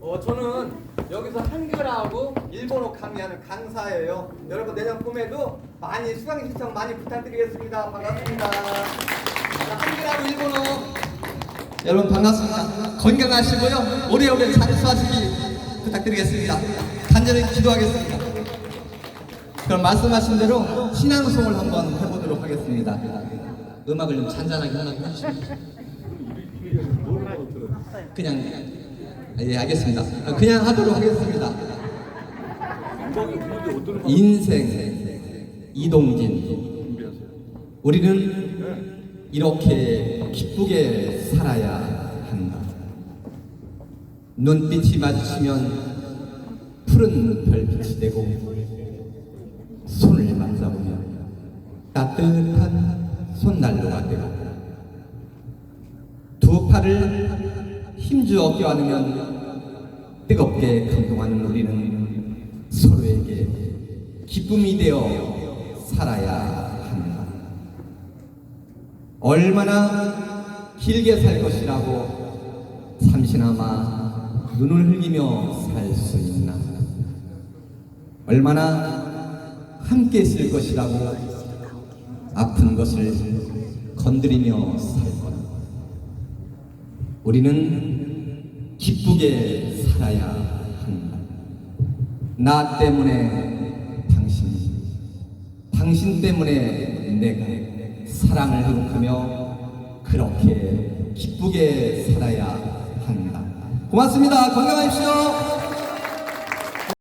어, 저는 여기서 한글하고 일본어 강의하는 강사예요. 여러분 내년 봄에도 많이 수강 신청 많이 부탁드리겠습니다. 반갑습니다. 자, 한글하고 일본어 여러분 반갑습니다. 건강하시고요. 오래오래 장수하시기 부탁드리겠습니다. 간절히 기도하겠습니다. 그럼 말씀하신 대로 신앙송을 한번 해보도록 하겠습니다. 음악을 좀 잔잔하게 하나 해주시면 그냥 예 알겠습니다. 그냥 하도록 하겠습니다. 인생 이동진 우리는 이렇게 기쁘게 살아야 한다. 눈빛이 마주치면 푸른 별빛이 되고 손을 맞잡으면 따뜻한 손난로가 되고 두 팔을 힘주어 껴안으면 뜨겁게 감동하는 우리는 서로에게 기쁨이 되어 살아야 한다. 얼마나 길게 살 것이라고 잠시나마 눈을 흘리며 살 수 있나? 얼마나 함께 있을 것이라고 아픈 것을 건드리며 살 것. 우리는 기쁘게 살아야 한다. 나 때문에 당신, 당신 때문에 내가 사랑을 회복하며 그렇게 기쁘게 살아야 한다. 고맙습니다. 건강하십시오.